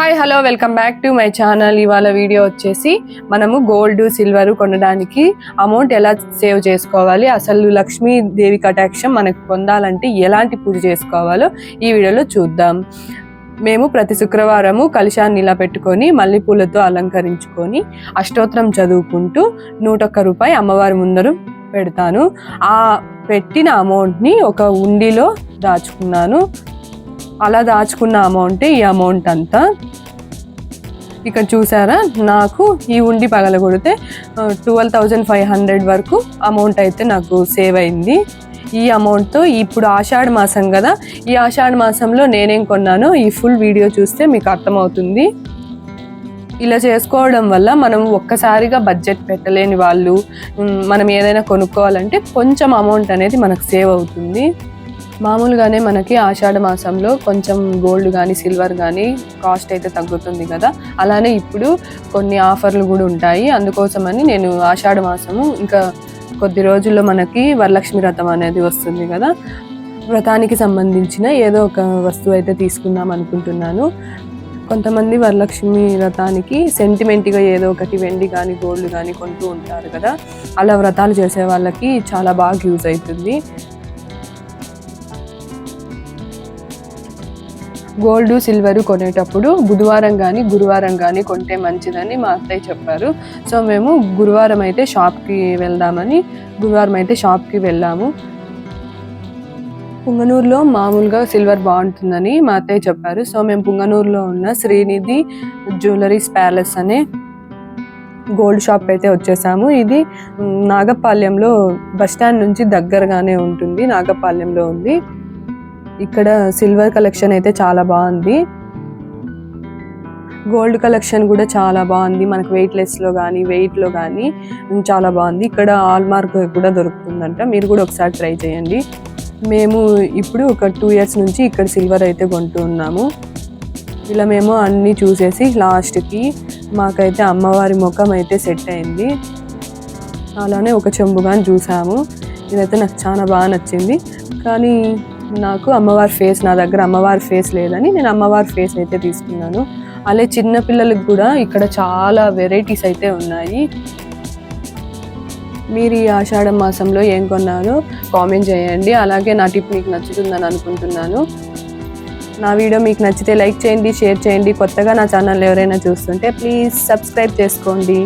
Hi hello welcome back to my channel ఇవాళ video వచ్చేసి మనము గోల్డ్ సిల్వర్ కొనడానికి అమౌంట్ ఎలా సేవ్ చేసుకోవాలి అసలు లక్ష్మీదేవి కటాక్షం మనకు పొందాలంటే ఎలాంటి పూజ చేసుకోవాలో ఈ వీడియోలో చూద్దాం. మేము ప్రతి శుక్రవారము కలశాన్ని ఇలా పెట్టుకొని మల్లెపూలతో అలంకరించుకొని అష్టోత్తరం చదువుకుంటూ నూట ఒక్క రూపాయి అమ్మవారి ముందరు పెడతాను. ఆ పెట్టిన అమౌంట్ని ఒక ఉండిలో దాచుకున్నాను. అలా దాచుకున్న అమౌంటే ఈ అమౌంట్ అంతా. ఇక్కడ చూసారా? నాకు ఈ ఉండి పగలగొడితే ట్వెల్వ్ థౌజండ్ ఫైవ్ హండ్రెడ్ వరకు అమౌంట్ అయితే నాకు సేవ్ అయింది. ఈ అమౌంట్తో ఇప్పుడు ఆషాఢ మాసం కదా ఈ ఆషాఢ మాసంలో నేనేం కొన్నానో ఈ ఫుల్ వీడియో చూస్తే మీకు అర్థమవుతుంది. ఇలా చేసుకోవడం వల్ల మనం ఒక్కసారిగా బడ్జెట్ పెట్టలేని వాళ్ళు మనం ఏదైనా కొనుక్కోవాలంటే కొంచెం అమౌంట్ అనేది మనకు సేవ్ అవుతుంది. మామూలుగానే మనకి ఆషాఢ మాసంలో కొంచెం గోల్డ్ కానీ సిల్వర్ కానీ కాస్ట్ అయితే తగ్గుతుంది కదా. అలానే ఇప్పుడు కొన్ని ఆఫర్లు కూడా ఉంటాయి. అందుకోసమని నేను ఆషాఢ మాసము ఇంకా కొద్ది రోజుల్లో మనకి వరలక్ష్మి వ్రతం అనేది వస్తుంది కదా. వ్రతానికి సంబంధించిన ఏదో ఒక వస్తువు అయితే తీసుకుందాం అనుకుంటున్నాను. కొంతమంది వరలక్ష్మి వ్రతానికి సెంటిమెంట్గా ఏదో ఒకటి వెండి కానీ గోల్డ్ కానీ కొంటూ ఉంటారు కదా. అలా వ్రతాలు చేసే వాళ్ళకి చాలా బాగా యూజ్ అవుతుంది. గోల్డ్ సిల్వర్ కొనేటప్పుడు బుధవారం కానీ గురువారం కానీ కొంటే మంచిదని మా అత్తయ్య చెప్పారు. సో మేము గురువారం అయితే షాప్కి వెళ్దామని గురువారం అయితే షాప్కి వెళ్ళాము. పుంగనూరులో మామూలుగా సిల్వర్ బాగుంటుందని మా అత్తయ్య చెప్పారు. సో మేము పుంగనూరులో ఉన్న శ్రీనిధి జ్యువెలరీస్ ప్యాలెస్ అనే గోల్డ్ షాప్ అయితే వచ్చేసాము. ఇది నాగపాలెంలో బస్ స్టాండ్ నుంచి దగ్గరగానే ఉంటుంది. నాగపాలెంలో ఉంది. ఇక్కడ సిల్వర్ కలెక్షన్ అయితే చాలా బాగుంది. గోల్డ్ కలెక్షన్ కూడా చాలా బాగుంది. మనకు వెయిట్ లెస్లో కానీ వెయిట్లో కానీ చాలా బాగుంది. ఇక్కడ ఆల్ మార్క్ కూడా దొరుకుతుందంట. మీరు కూడా ఒకసారి ట్రై చేయండి. మేము ఇప్పుడు ఒక టూ ఇయర్స్ నుంచి ఇక్కడ సిల్వర్ అయితే కొంటూ ఉన్నాము. ఇలా మేము అన్నీ చూసేసి లాస్ట్కి మాకైతే అమ్మవారి ముఖం అయితే సెట్ అయింది. అలానే ఒక చెంబుగాని చూసాము. ఇదైతే నాకు చాలా బాగా నచ్చింది. కానీ నాకు అమ్మవారి ఫేస్ నా దగ్గర అమ్మవారి ఫేస్ లేదని నేను అమ్మవారి ఫేస్ అయితే తీసుకున్నాను. అలాగే చిన్నపిల్లలకు కూడా ఇక్కడ చాలా వెరైటీస్ అయితే ఉన్నాయి. మీరు ఈ ఆషాఢ మాసంలో ఏం కొన్నారో కామెంట్ చేయండి. అలాగే నా టిప్ మీకు నచ్చుతుందని అనుకుంటున్నాను. నా వీడియో మీకు నచ్చితే లైక్ చేయండి షేర్ చేయండి. కొత్తగా నా ఛానల్ ఎవరైనా చూస్తుంటే ప్లీజ్ సబ్స్క్రైబ్ చేసుకోండి.